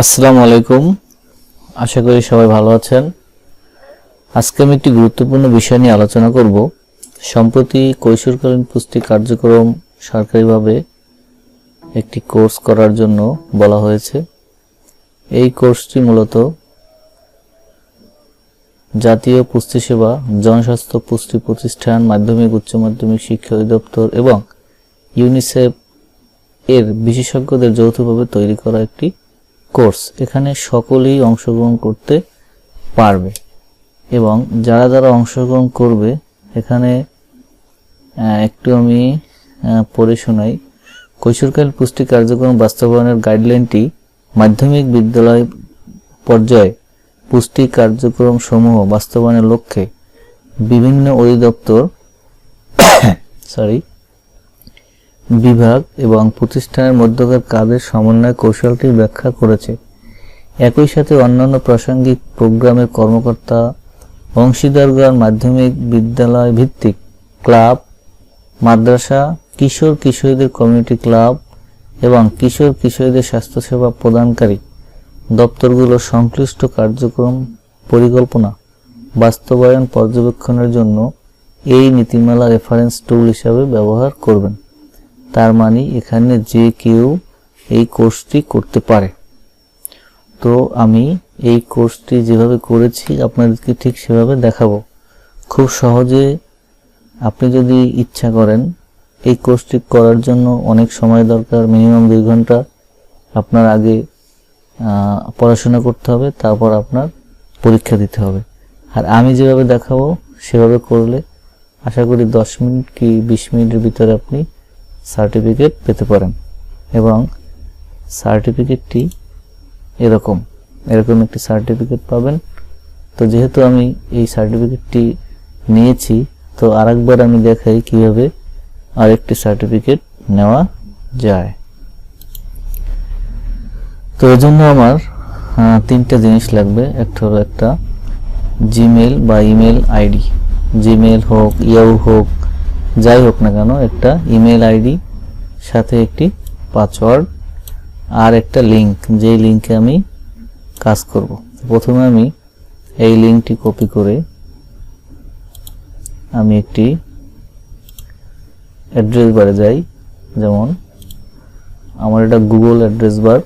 আসসালামু আলাইকুম। আশা করি সবাই ভালো আছেন। আজকে আমি একটি গুরুত্বপূর্ণ বিষয় নিয়ে আলোচনা করব। সম্প্রতি কৈশোরকালীন পুষ্টি কার্যক্রম সরকারিভাবে একটি কোর্স করার জন্য বলা হয়েছে। এই কোর্সটি মূলত জাতীয় পুষ্টি সেবা, জনস্বাস্থ্য পুষ্টি প্রতিষ্ঠান, মাধ্যমিক, উচ্চ মাধ্যমিক শিক্ষা অধিদপ্তর এবং ইউনিসেফ এর বিশেষজ্ঞদের যৌথভাবে তৈরি করা একটি কোর্স, এখানে সকলেই অংশগ্রহণ করতে পারবে। এবং যারা যারা অংশগ্রহণ করবে, এখানে একটু আমি পড়ে শোনাই। কৈশোরকাল পুষ্টি কার্যক্রম বাস্তবায়নের গাইডলাইনটি মাধ্যমিক বিদ্যালয় পর্যায়ে পুষ্টি কার্যক্রম সমূহ বাস্তবায়নের লক্ষ্যে বিভিন্ন অধিদপ্তর সরি বিভাগ এবং প্রতিষ্ঠানের মধ্যকার কাজের সমন্বয় কৌশলটি ব্যাখ্যা করেছে। একই সাথে অন্যান্য প্রাসঙ্গিক প্রোগ্রামের কর্মকর্তা, অংশীদারগণ, মাধ্যমিক বিদ্যালয় ভিত্তিক ক্লাব, মাদ্রাসা, কিশোর কিশোরীদের কমিউনিটি ক্লাব এবং কিশোর কিশোরীদের স্বাস্থ্যসেবা প্রদানকারী দপ্তরগুলো সংশ্লিষ্ট কার্যক্রম পরিকল্পনা বাস্তবায়ন পর্যবেক্ষণের জন্য এই নীতিমালা রেফারেন্স টুল হিসাবে ব্যবহার করবেন। তার মানে এখানে যে কেউ এই কোর্সটি করতে পারে। তো আমি এই কোর্সটি যেভাবে করেছি আপনাদেরকে ঠিক সেভাবে দেখাবো। খুব সহজে আপনি যদি ইচ্ছা করেন, এই কোর্সটি করার জন্য অনেক সময় দরকার, মিনিমাম দুই ঘণ্টা আপনার আগে পড়াশোনা করতে হবে, তারপর আপনার পরীক্ষা দিতে হবে। আর আমি যেভাবে দেখাবো, সেভাবে করলে আশা করি দশ মিনিট কি বিশ মিনিটের ভিতরে আপনি সার্টিফিকেট পেতে পারেন এবং সার্টিফিকেটটি এরকম এরকম একটি সার্টিফিকেট পাবেন। তো যেহেতু আমি এই সার্টিফিকেটটি নিয়েছি, তো আরেকবার আমি দেখাই কীভাবে আরেকটি সার্টিফিকেট নেওয়া যায়। তো এর জন্য আমার তিনটা জিনিস লাগবে। একটা হলো একটা জিমেল বা ইমেল আইডি জিমেল হোক ইয়াহু হোক যাই হোক না কেন, একটা ইমেল আইডি সাথে একটি পাসওয়ার্ড আর একটা লিংক যেই লিংকে আমি কাজ করব। প্রথমে আমি এই লিংকটি কপি করে আমি একটি অ্যাড্রেস বারে যাই। যেমন, আমার এটা গুগল অ্যাড্রেস বার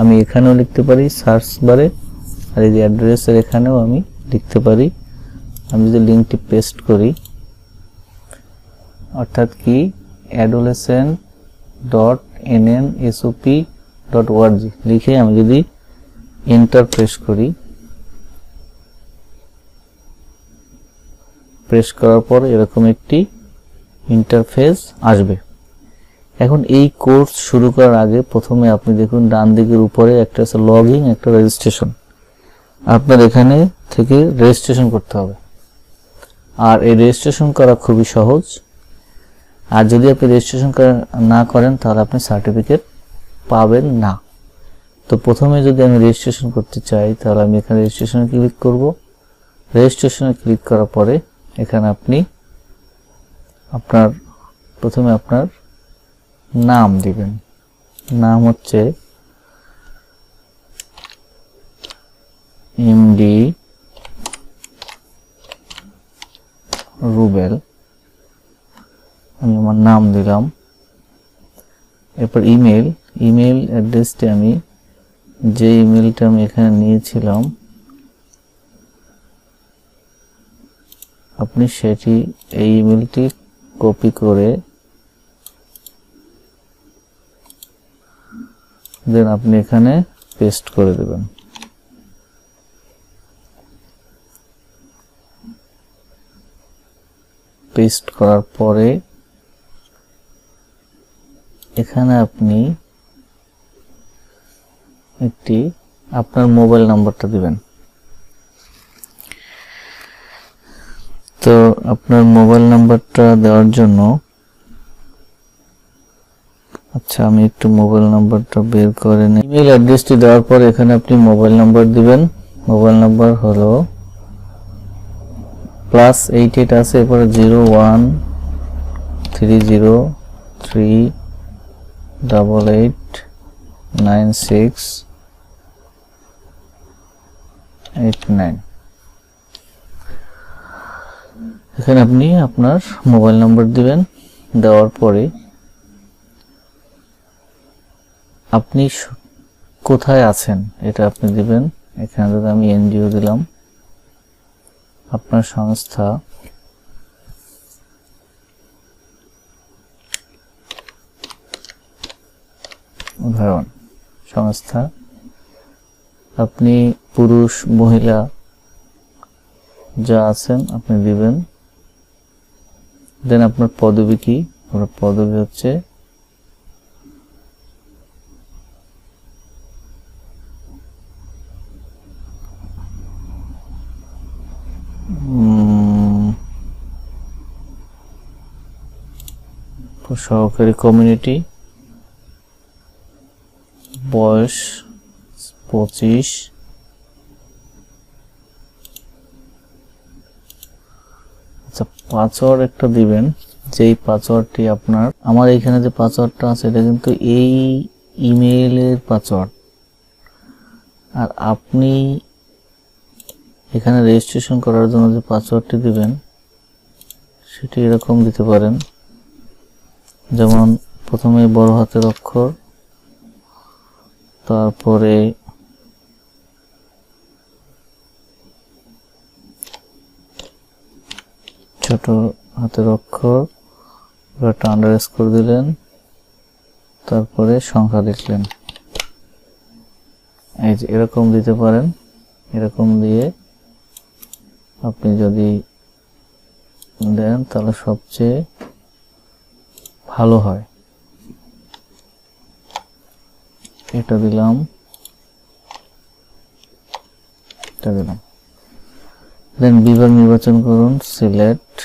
আমি এখানেও লিখতে পারি সার্চ বারে আর এই যে অ্যাড্রেসের এখানেও আমি লিখতে পারি। আমি যদি লিঙ্কটি পেস্ট করি অর্থাৎ কি? Adolescent dot N N SOP dot ORG লিখে আমি যদি এন্টার প্রেস করি প্রেস করার পর এরকম একটি ইন্টারফেস আসবে। এখন এই কোর্স শুরু করার আগে প্রথমে আপনি দেখুন ডান দিকের উপরে একটা আছে লগ ইন একটা রেজিস্ট্রেশন আপনার এখানে থেকে রেজিস্ট্রেশন করতে হবে। আর এই রেজিস্ট্রেশন করা খুবই সহজ। আর যদি আপনি রেজিস্ট্রেশন না করেন, তাহলে আপনি সার্টিফিকেট পাবেন না। তো প্রথমে যদি আমি রেজিস্ট্রেশন করতে চাই, তাহলে আমি এখানে রেজিস্ট্রেশনে ক্লিক করব। রেজিস্ট্রেশনে ক্লিক করার পরে এখানে আপনি আপনার, প্রথমে আপনার নাম দিবেন। নাম হচ্ছে এমডি রুবেল আমি আমার নাম দিলাম। এরপর ইমেল ইমেল অ্যাড্রেসটি আমি যে ইমেলটা আমি এখানে নিয়েছিলাম, আপনি সেটি এই ইমেলটি কপি করে দেন, আপনি এখানে পেস্ট করে দেবেন। পেস্ট করার পরে এখানে আপনি একটি আপনার মোবাইল নাম্বারটা দিবেন। তো আপনার মোবাইল নাম্বারটা দেওয়ার জন্য আচ্ছা আমি একটু মোবাইল নাম্বারটা বের করে নিই। ইমেল অ্যাড্রেসটি দেওয়ার পর এখানে আপনি মোবাইল নাম্বার দিবেন। মোবাইল নাম্বার হলো প্লাস এইট এইট আছে, এরপরে zero one three zero three double eight nine six eight nine এখানে আপনি আপনার মোবাইল নম্বর দিবেন, দেওয়ার পরে আপনি কোথায় আছেন এটা আপনি দিবেন। এখানে যদি আমি এনজিও দিলাম, আপনার সংস্থা উদাহরণ। সংস্থা, আপনি পুরুষ, মহিলা, যা আছেন আপনি দিবেন। দেন আপনার পদবি কি? আপনার পদবি হচ্ছে সহকারী কমিউনিটি। বয়স পঁচিশ। আচ্ছা পাসওয়ার্ড একটা দিবেন, যেই পাসওয়ার্ডটি আপনার। আমার এখানে যে পাসওয়ার্ডটা আছে, এটা কিন্তু এই ইমেইলের পাসওয়ার্ড। আর আপনি এখানে রেজিস্ট্রেশন করার জন্য যে পাসওয়ার্ডটি দিবেন, সেটি এরকম দিতে পারেন। যেমন প্রথমে বড় হাতের অক্ষর তারপরে ছোট হাতের অক্ষর আন্ডার স্কোর দিলেন, তারপরে সংখ্যা লিখলেন এই যে এরকম দিতে পারেন, এরকম দিয়ে আপনি যদি দেন, তাহলে সবচেয়ে ভালো হয়। এটা দিলাম। এটা দিলাম। দেন বিভাগ নির্বাচন করুন সিলেক্ট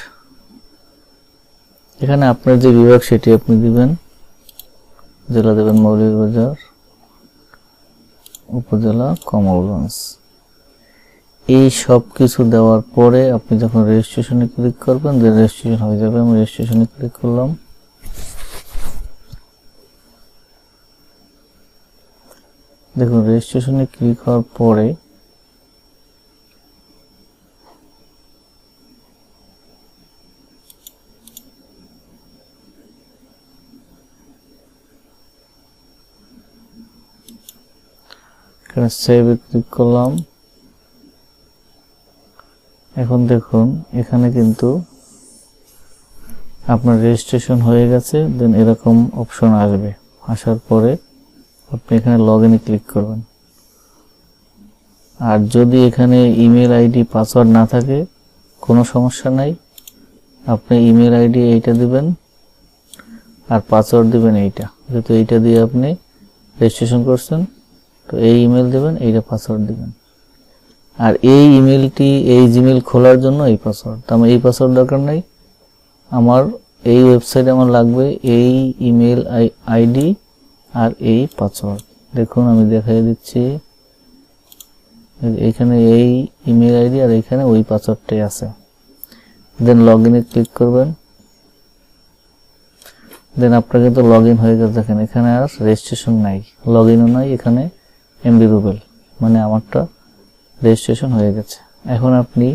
এখানে আপনার যে বিভাগ সেটি আপনি দিবেন। জেলা দেবেন মৌলভীবাজার উপজেলা কমলগঞ্জ এই সব কিছু দেওয়ার পরে আপনি যখন রেজিস্ট্রেশনে ক্লিক করবেন দেন রেজিস্ট্রেশন হয়ে যাবে। আমি রেজিস্ট্রেশনে ক্লিক করলাম। দেখুন রেজিস্ট্রেশনে ক্লিক হওয়ার পরে এখানে সেভে ক্লিক করলাম। এখন দেখুন, এখানে কিন্তু আপনার রেজিস্ট্রেশন হয়ে গেছে দেন এরকম অপশন আসবে। আসার পরে আপনি এখানে লগ ইনে ক্লিক করবেন। আর যদি এখানে ইমেল আইডি পাসওয়ার্ড না থাকে, কোনো সমস্যা নাই। আপনি ইমেল আইডি এইটা দিবেন, আর পাসওয়ার্ড দিবেন এইটা। যেহেতু এইটা দিয়ে আপনি রেজিস্ট্রেশন করছেন, তো এই ইমেল দেবেন, এইটা পাসওয়ার্ড দিবেন। আর এই ইমেলটি এই জিমেল খোলার জন্য এই পাসওয়ার্ড তো আমার এই পাসওয়ার্ড দরকার নাই। আমার এই ওয়েবসাইটে আমার লাগবে এই ইমেল আইডি আর এই পাসওয়ার্ড। দেখুন, আমি দেখাই দিচ্ছি। এখানে এই ইমেল আইডি আর এখানে ওই পাসওয়ার্ডটাই আছে। দেন লগ ইনে ক্লিক করবেন। দেন আপনার কিন্তু লগ ইন হয়ে গেছে দেখেন, এখানে আর রেজিস্ট্রেশন নাই। লগ ইনও নাই, এখানে এমবি রুবেল মানে আমারটা রেজিস্ট্রেশন হয়ে গেছে। এখন আপনি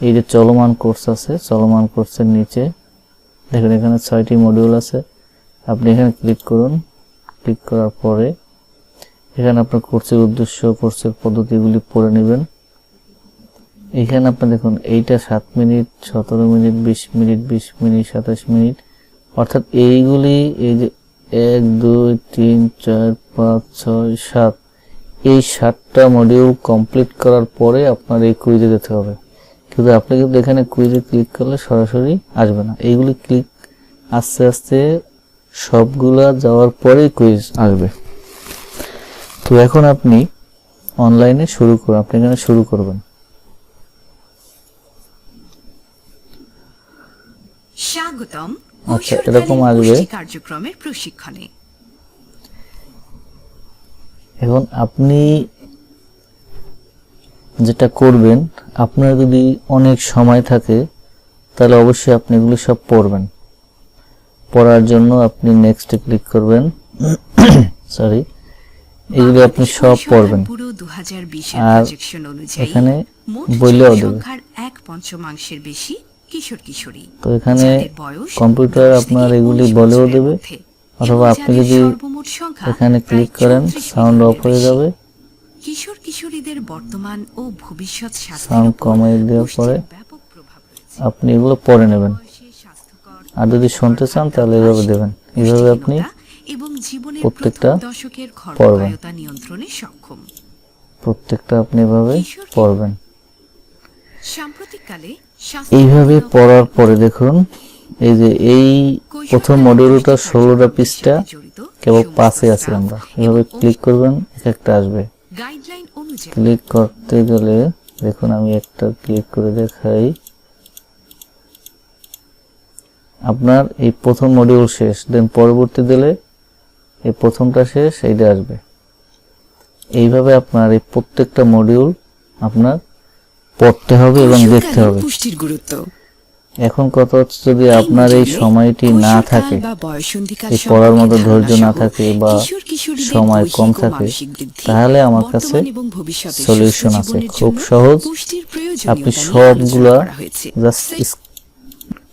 এই যে চলমান কোর্স আছে, চলমান কোর্সের নিচে, দেখেন এখানে ছয়টি মডিউল আছে। আপনি এখানে ক্লিক করুন। ক্লিক করার পরে এখানে আপনার কোর্সের উদ্দেশ্য, কোর্সের পদ্ধতিগুলি পড়ে নেবেন। এখানে আপনি দেখুন, এইটা সাত মিনিট, সতেরো মিনিট, বিশ মিনিট বিশ মিনিট, সাতাশ মিনিট। অর্থাৎ এইগুলি এই যে এক, দুই, তিন, চার, পাঁচ, ছয়, সাত, এই সাতটা মডিউল কমপ্লিট করার পরে আপনার এই কুইজে যেতে হবে। কিন্তু আপনি কিন্তু এখানে কুইজে ক্লিক করলে সরাসরি আসবে না। এইগুলি ক্লিক আস্তে আস্তে সবগুলা যাওয়ার পরেই কুইজ আসবে। তো এখন আপনি অনলাইনে শুরু করুন আপনি এখানে শুরু করবেন। স্বাগতম আচ্ছা, এরকম আসবে। কার্যক্রমের প্রশিক্ষণে। এখন আপনি যেটা করবেন আপনার যদি অনেক সময় থাকে তাহলে অবশ্যই আপনি এগুলো সব পড়বেন। পড়ার জন্য আপনি নেক্সটে ক্লিক করবেন। সরি এগুলি আপনি সব পড়বেন। ব্যুরো 2020 এর আর প্রজেকশন অনুযায়ী এখানে বইলেও দেবে। এক পঞ্চমাংশের বেশি কিশোর কিশোরী। তো এখানে কম্পিউটার আপনার এগুলি বলেও দেবে। অথবা আপনি যদি এখানে ক্লিক করেন সাউন্ড অফ হয়ে যাবে। কিশোর কিশোরীদের বর্তমান ও ভবিষ্যৎ সাউন্ড উপর দেওয়ার পরে ব্যাপক প্রভাব আপনি এগুলো পড়ে নেবেন। আর যদি শুনতে চান তাহলে এভাবে দেবেন। এভাবে আপনি এবং জীবনের প্রত্যেকটা দশকের পড়বেন। নিয়ন্ত্রণে সক্ষম। প্রত্যেকটা আপনি এভাবে পড়বেন। সাম্প্রতিককালে এইভাবে পড়ার পরে দেখুন এই যে এই প্রথম মডিউলটা ষোলোটা পৃষ্ঠা কেবল পাশে আছে আমরা। এভাবে ক্লিক করবেন এক একটা আসবে। গাইডলাইন অনুযায়ী ক্লিক করতে গেলে দেখুন আমি একটা ক্লিক করে দেখাই। আপনার এই প্রথম মডিউল শেষ দেন পরবর্তী দিলে এই প্রথমটা শেষ এইটা আসবে। এইভাবে আপনার এই প্রত্যেকটা মডিউল আপনার পড়তে হবে এবং দেখতে হবে। পুষ্টির গুরুত্ব। এখন কথা হচ্ছে যদি আপনার এই সময়টি না থাকে এই পড়ার মতো ধৈর্য না থাকে বা সময় কম থাকে তাহলে আমার কাছে সলিউশন আছে। খুব সহজ। আপনি সবগুলা জাস্ট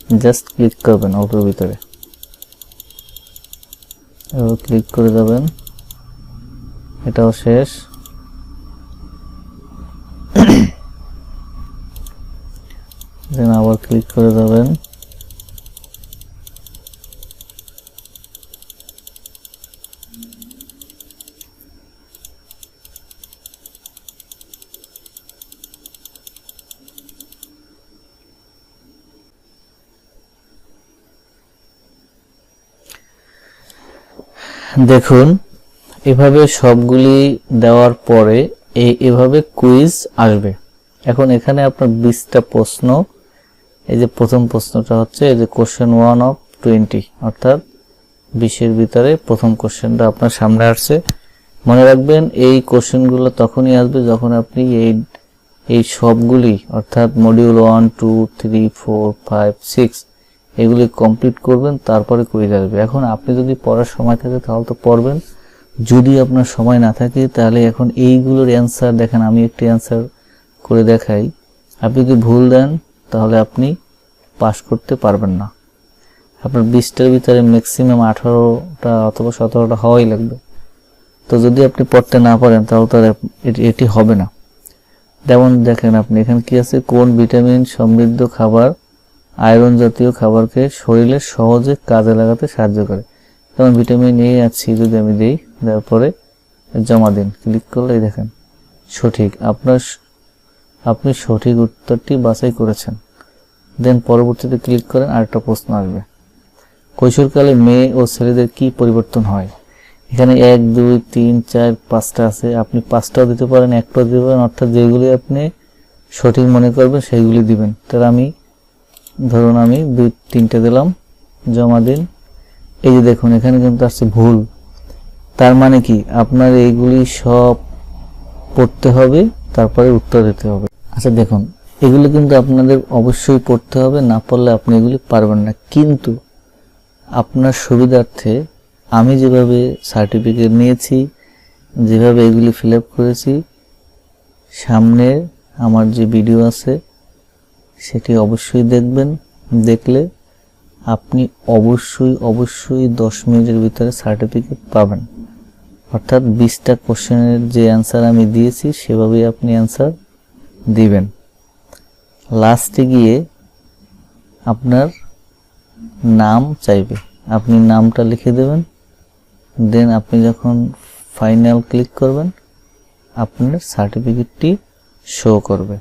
জাস্ট ক্লিক করবেন অটোর ভিতরে। ক্লিক করে যাবেন। এটাও শেষ। দেন আবার ক্লিক করে যাবেন। দেখুন, এভাবে সবগুলি দেওয়ার পরে এই এভাবে কুইজ আসবে। এখন এখানে আপনার বিশটা প্রশ্ন, এই যে প্রথম প্রশ্নটা হচ্ছে, এই যে কোশ্চেন ওয়ান অফ টোয়েন্টি অর্থাৎ বিশের ভিতরে প্রথম কোশ্চেনটা আপনার সামনে আসছে। মনে রাখবেন, এই কোশ্চেনগুলো তখনই আসবে যখন আপনি এই এই সবগুলি, অর্থাৎ module one two three four five six এগুলি কমপ্লিট করবেন, তারপরে কুইজ আসবে এখন আপনি যদি পড়ার সময় থাকে, তাহলে তো পড়বেন। যদি আপনার সময় না থাকে, তাহলে এখন এইগুলোর অ্যান্সার দেখেন, আমি একটি অ্যান্সার করে দেখাই। আপনি যদি ভুল দেন, তাহলে আপনি পাস করতে পারবেন না। আপনার বিশটার ভিতরে ম্যাক্সিমাম আঠারোটা অথবা সতেরোটা হওয়াই লাগবে। তো যদি আপনি পড়তে না পারেন, তাহলে তার এটি- হবে না। যেমন দেখেন আপনি, এখানে কি আছে? কোন ভিটামিন সমৃদ্ধ খাবার আয়রন জাতীয় খাবারকে শরীরে সহজে কাজে লাগাতে সাহায্য করে। যেমন ভিটামিন এ সি যদি আমি দিই, দেওয়ার পরে জমা দিন। ক্লিক করলেই দেখেন, সঠিক। আপনার আপনি সঠিক উত্তরটি বাছাই করেছেন। দেন পরবর্তীতে ক্লিক করেন, আরেকটা প্রশ্ন আসবে। কৈশোরকালে মেয়ে ও ছেলেদের কি পরিবর্তন হয়? এখানে এক, দুই, তিন, চার, পাঁচটা আছে। আপনি পাঁচটাও দিতে পারেন, একটাও দিতে পারেন, অর্থাৎ যেগুলি আপনি সঠিক মনে করবেন, সেইগুলি দিবেন। তাহলে আমি ধরুন আমি দুই, তিনটে দিলাম, জমা দিন। এই যে দেখুন, এখানে কিন্তু আসছে ভুল। তার মানে কি? আপনার এইগুলি সব পড়তে হবে, তারপরে উত্তর দিতে হবে। আচ্ছা দেখুন, এগুলি কিন্তু আপনাদের অবশ্যই পড়তে হবে, না পড়লে আপনি এগুলি পারবেন না। কিন্তু আপনার সুবিধার্থে আমি যেভাবে সার্টিফিকেট নিয়েছি, যেভাবে এগুলি ফিল আপ করেছি সামনে আমার যে ভিডিও আছে সেটি অবশ্যই দেখবেন, দেখলে আপনি অবশ্যই অবশ্যই দশ মিনিটের ভিতরে সার্টিফিকেট পাবেন। অর্থাৎ বিশটা কোশ্চেনের যে অ্যান্সার আমি দিয়েছি, সেভাবেই আপনি অ্যান্সার দিবেন। লাস্টে গিয়ে আপনার নাম চাইবে। আপনি নামটা লিখে দেবেন। দেন আপনি যখন ফাইনাল ক্লিক করবেন, আপনার সার্টিফিকেটটি শো করবে।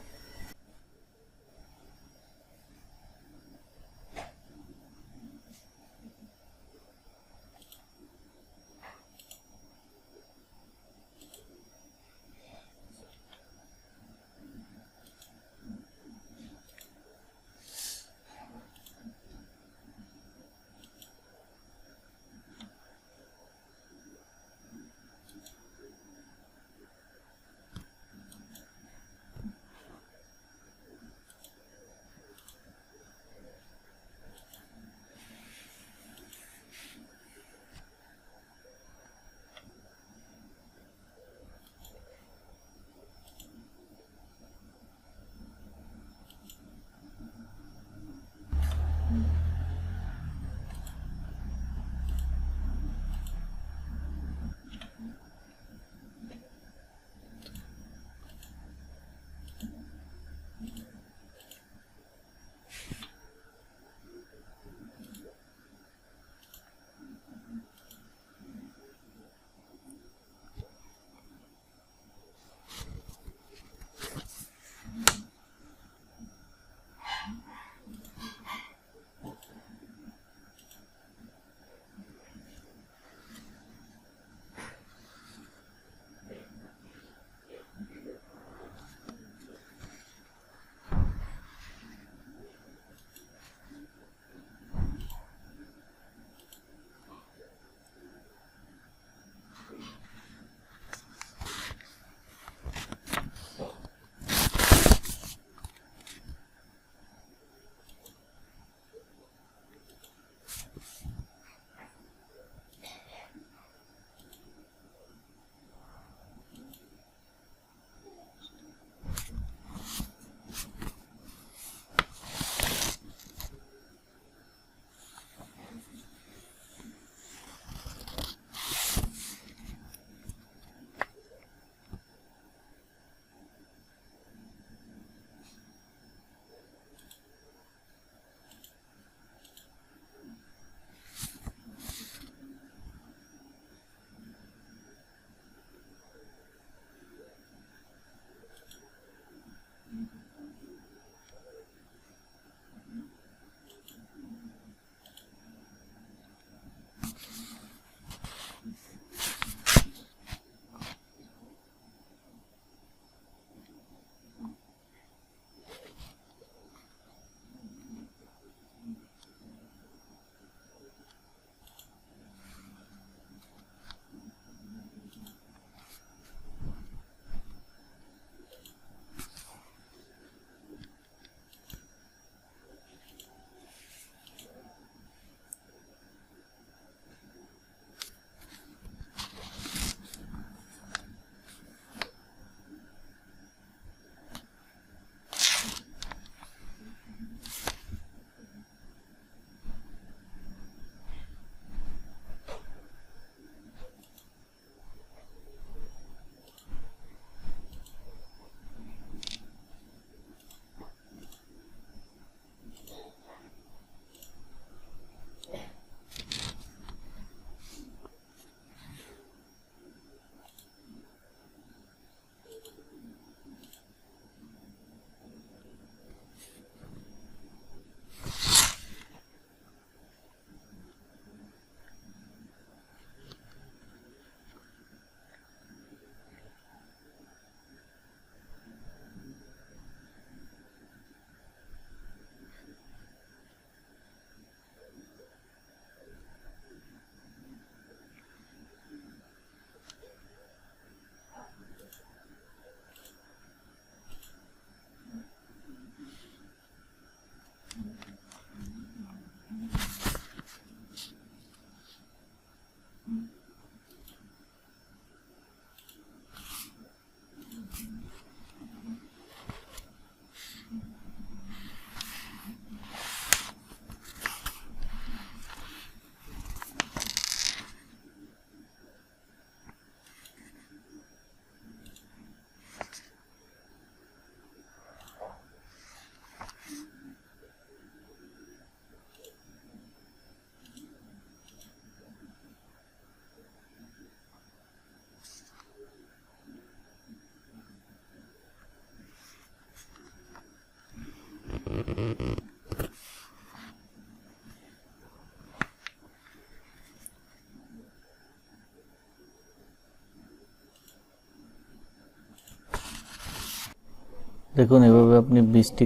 দেখুন, এভাবে আপনি বিশটি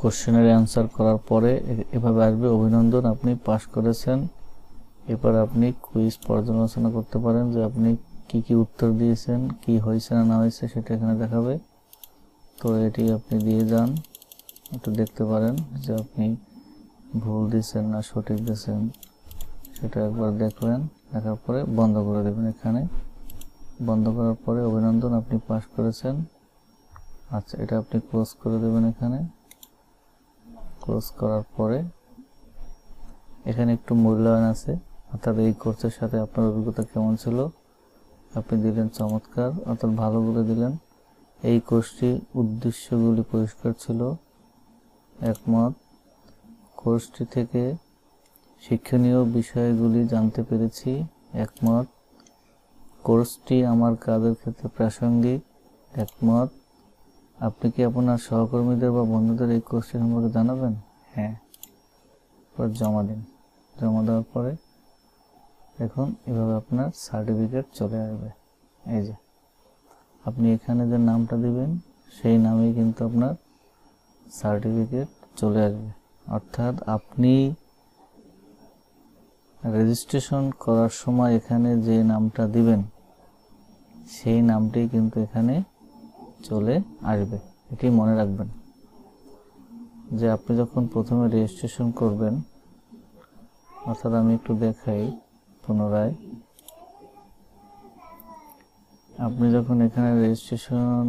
কোশ্চেনের অ্যান্সার করার পরে এভাবে আসবে। অভিনন্দন, আপনি পাশ করেছেন। এবার আপনি কুইজ পর্যালোচনা করতে পারেন যে আপনি কি কি উত্তর দিয়েছেন, কি হয়েছে না না হয়েছে সেটা এখানে দেখাবে। তো এটি আপনি দিয়ে যান। একটু দেখতে পারেন যে আপনি ভুল দিয়েছেন না সঠিক দিয়েছেন সেটা একবার দেখলেন দেখার পরে বন্ধ করে দেবেন এখানে। বন্ধ করার পরে অভিনন্দন, আপনি পাশ করেছেন। আচ্ছা এটা আপনি ক্লোজ করে দেবেন এখানে। ক্লোজ করার পরে এখানে একটু মূল্যায়ন আছে। অর্থাৎ এই কোর্সের সাথে আপনার অভিজ্ঞতা কেমন ছিল? আপনি দিলেন চমৎকার, অর্থাৎ ভালো বলে দিলেন। এই কোর্সটি উদ্দেশ্যগুলি পরিষ্কার ছিল। একমত। কোর্সটি থেকে শিক্ষণীয় বিষয়গুলি জানতে পেরেছি একমত। কোর্সটি আমার কাজের ক্ষেত্রে প্রাসঙ্গিক একমত। আপনি কি আপনার সহকর্মীদের বা বন্ধুদের এই কোর্সটি সম্পর্কে জানাবেন? হ্যাঁ। পর জমা দিন। জমা দেওয়ার পরে এখন এভাবে আপনার সার্টিফিকেট চলে আসবে। এই যে আপনি এখানে যে নামটা দিবেন সেই নামেই কিন্তু আপনার সার্টিফিকেট চলে আসবে। অর্থাৎ আপনি রেজিস্ট্রেশন করার সময় এখানে যে নামটা দিবেন, সেই নামটি কিন্তু এখানে চলে আসবে। এটি মনে রাখবেন যে আপনি যখন প্রথমে রেজিস্ট্রেশন করবেন, অর্থাৎ আমি একটু দেখাই পুনরায়, আপনি যখন এখানে রেজিস্ট্রেশন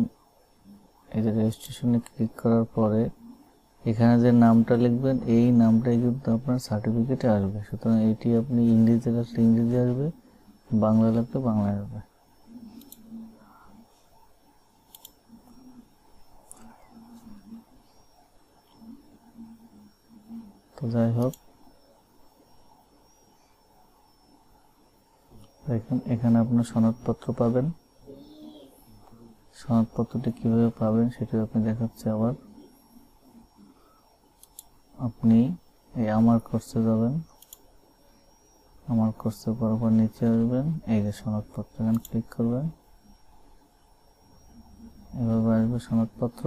যে রেজিস্ট্রেশনে ক্লিক করার পরে এখানে যে নামটা লিখবেন, এই নামটাই কিন্তু আপনার সার্টিফিকেটে আসবে। সুতরাং এটি আপনি ইংরেজিতে লাগলে ইংরেজি আসবে বাংলা লাগলে বাংলা আসবে। তো যাই হোক, দেখেন, এখানে আপনার সনদপত্র পাবেন। সনদপত্রটি কীভাবে পাবেন সেটি আপনি দেখাচ্ছে আবার। আপনি এই আমার কোর্সে যাবেন। আমার কোর্সে পর নিচে আসবেন। এই যে সনদপত্র এখানে ক্লিক করবেন। এভাবে আসবে সনদপত্র।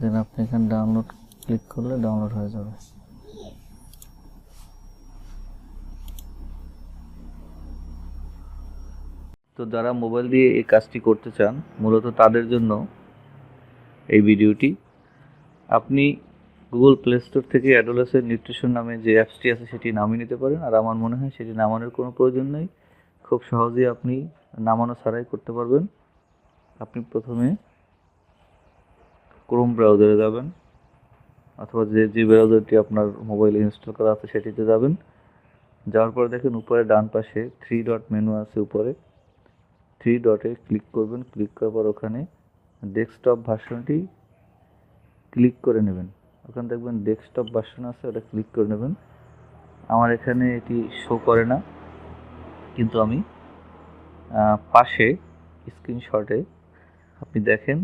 দেন আপনি এখানে ডাউনলোড ক্লিক করলে ডাউনলোড হয়ে যাবে। তো যারা মোবাইল দিয়ে এই কাজটি করতে চান, মূলত তাদের জন্য এই ভিডিওটি। আপনি গুগল প্লে স্টোর থেকে অ্যাডোলেসের নিউট্রিশন নামে যে অ্যাপসটি আছে, সেটি নামিয়ে নিতে পারেন। আর আমার মনে হয় সেটি নামানোর কোনো প্রয়োজন নেই। খুব সহজেই আপনি নামানো ছাড়াই করতে পারবেন। আপনি প্রথমে ক্রোম ব্রাউজারে যাবেন, অথবা যে যে ব্রাউজারটি আপনার মোবাইলে ইনস্টল করা আছে, সেটিতে যাবেন। যাওয়ার পরে দেখেন উপরে ডান পাশে থ্রি ডট মেনু আছে উপরে। থ্রি ডটে ক্লিক করবেন ক্লিক করার পর ওখানে ডেস্কটপ ভার্সনটি ক্লিক করে নেবেন। ওখানে দেখবেন ডেস্কটপ ভার্সন আছে, ওটা ক্লিক করে নেবেন। আমার এখানে এটি শো করে না, কিন্তু আমি পাশে স্ক্রিনশটে আপনি দেখেন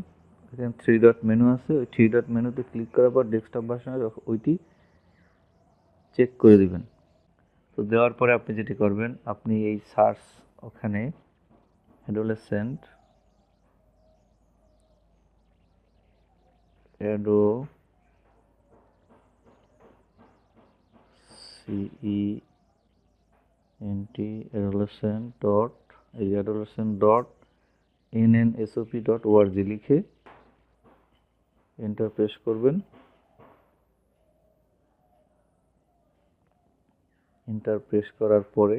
এখানে থ্রি ডট মেনু আছে, ওই থ্রি ডট মেনুতে ক্লিক করার পর ডেস্কটপ ভার্সন ওইটি চেক করে দেবেন। তো দেওয়ার পরে আপনি যেটি করবেন, আপনি এই সার্চ ওখানে adolescent এডো সিই এনটি adolescent ডট এই adolescent dot N N NNSOP dot ORG লিখে এন্টার প্রেস করবেন। এন্টার প্রেস করার পরে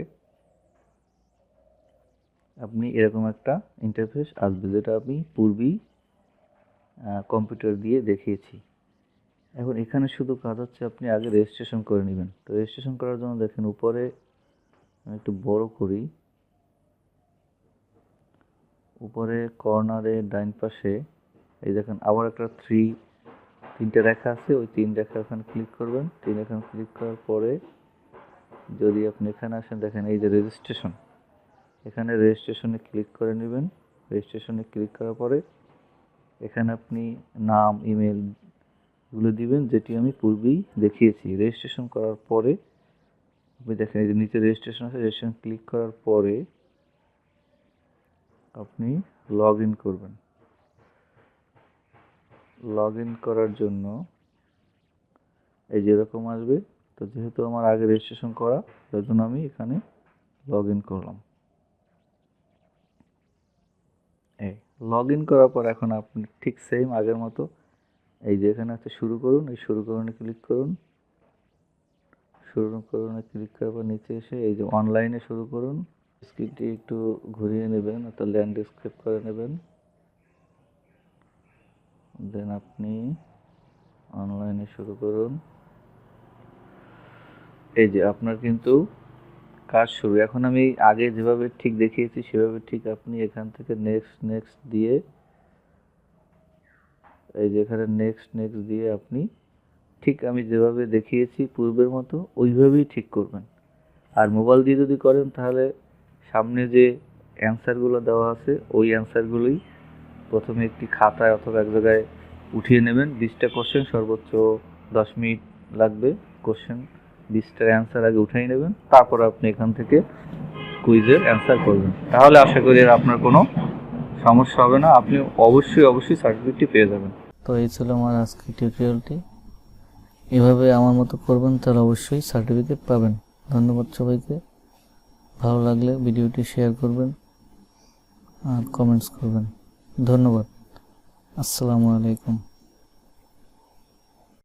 আপনি এরকম একটা ইন্টারফেস আসবে যেটা আমি পূর্বেই কম্পিউটার দিয়ে দেখিয়েছি। এখন এখানে শুধু কাজ হচ্ছে আপনি আগে রেজিস্ট্রেশন করে নেবেন। তো রেজিস্ট্রেশন করার জন্য দেখেন উপরে আমি একটু বড় করি। উপরে কর্নারে ডাইন পাশে এই দেখেন আবার একটা থ্রি তিনটে রেখা আছে, ওই তিন রেখা ওখানে ক্লিক করবেন। তিন এখানে ক্লিক করার পরে যদি আপনি এখানে আসেন, দেখেন এই যে রেজিস্ট্রেশন এখানে রেজিস্ট্রেশনে ক্লিক করে নেবেন। রেজিস্ট্রেশনে ক্লিক করার পরে এখানে আপনি নাম ইমেলগুলো দিবেন, যেটি আমি পূর্বেই দেখিয়েছি। রেজিস্ট্রেশন করার পরে আপনি দেখেন এই যে নিচে রেজিস্ট্রেশন আছে রেজিস্ট্রেশন ক্লিক করার পরে আপনি লগ ইন করবেন। লগ ইন করার জন্য এই যেরকম আসবে। তো যেহেতু আমার আগে রেজিস্ট্রেশন করা, তার জন্য আমি এখানে লগ ইন করলাম। এই লগ ইন করার পর এখন আপনি ঠিক সেম আগের মতো এই যে এখানে আছে শুরু করুন, এই শুরু করুনে ক্লিক করুন। শুরু করুনে ক্লিক করার পর নিচে এসে এই যে অনলাইনে শুরু করুন। স্ক্রিনটি একটু ঘুরিয়ে নেবেন, অর্থাৎ ল্যান্ডস্কেপ করে নেবেন। দেন আপনি অনলাইনে শুরু করুন। এই যে আপনার কিন্তু কাজ শুরু। এখন আমি আগে যেভাবে ঠিক দেখিয়েছি, সেভাবে ঠিক আপনি এখান থেকে নেক্সট নেক্সট দিয়ে, এই যে এখানে নেক্সট নেক্সট দিয়ে আপনি ঠিক আমি যেভাবে দেখিয়েছি পূর্বের মতো, ওইভাবেই ঠিক করবেন। আর মোবাইল দিয়ে যদি করেন, তাহলে সামনে যে অ্যান্সারগুলো দেওয়া আছে, ওই অ্যান্সারগুলোই প্রথমে একটি খাতায় অথবা এক জায়গায় উঠিয়ে নেবেন। বিশটা কোশ্চেন সর্বোচ্চ দশ মিনিট লাগবে কোশ্চেন বিশটার অ্যান্সার আগে উঠাই নেবেন, তারপর আপনি এখান থেকে কুইজের অ্যান্সার করবেন। তাহলে আশা করি আর আপনার কোনো সমস্যা হবে না, আপনি অবশ্যই অবশ্যই সার্টিফিকেটটি পেয়ে যাবেন। তো এই ছিল আমার আজকের টিউটোরিয়ালটি এভাবে আমার মতো করবেন, তাহলে অবশ্যই সার্টিফিকেট পাবেন। ধন্যবাদ সবাইকে। ভালো লাগলে ভিডিওটি শেয়ার করবেন আর কমেন্টস করবেন। ধন্যবাদ। আসসালামু আলাইকুম।